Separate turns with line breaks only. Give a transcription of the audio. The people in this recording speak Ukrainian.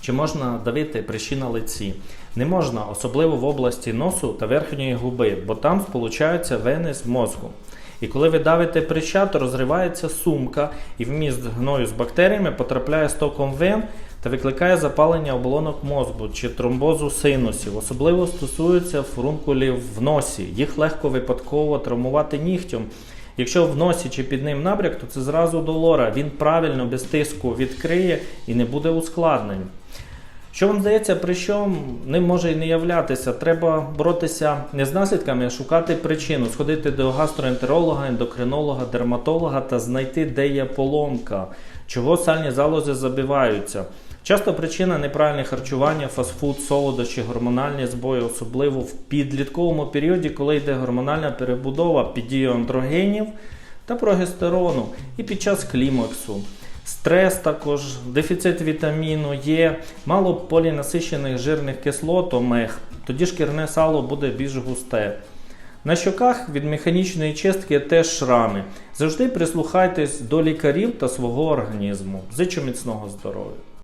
Чи можна давити прищі на лиці? Не можна, особливо в області носу та верхньої губи, бо там сполучаються вени з мозку. І коли ви давите прища, то розривається сумка, і вміст гною з бактеріями потрапляє стоком вен та викликає запалення оболонок мозку чи тромбозу синусів. Особливо стосується фурункулів в носі. Їх легко випадково травмувати нігтем. Якщо в носі чи під ним набряк, то це зразу долора. Він правильно без тиску відкриє і не буде ускладнень. Що вам здається, при що ним може і не являтися? Треба боротися не з наслідками, а шукати причину, сходити до гастроентеролога, ендокринолога, дерматолога та знайти, де є поломка, чого сальні залози забиваються. Часто причина неправильне харчування, фастфуд, солодощі, гормональні збої, особливо в підлітковому періоді, коли йде гормональна перебудова під дією андрогенів та прогестерону і під час клімаксу. Стрес також, дефіцит вітаміну Є, мало полінасичених жирних кислот, омег, тоді шкірне сало буде більш густе. На щоках від механічної чистки теж шрами. Завжди прислухайтесь до лікарів та свого організму. Зичу міцного здоров'я.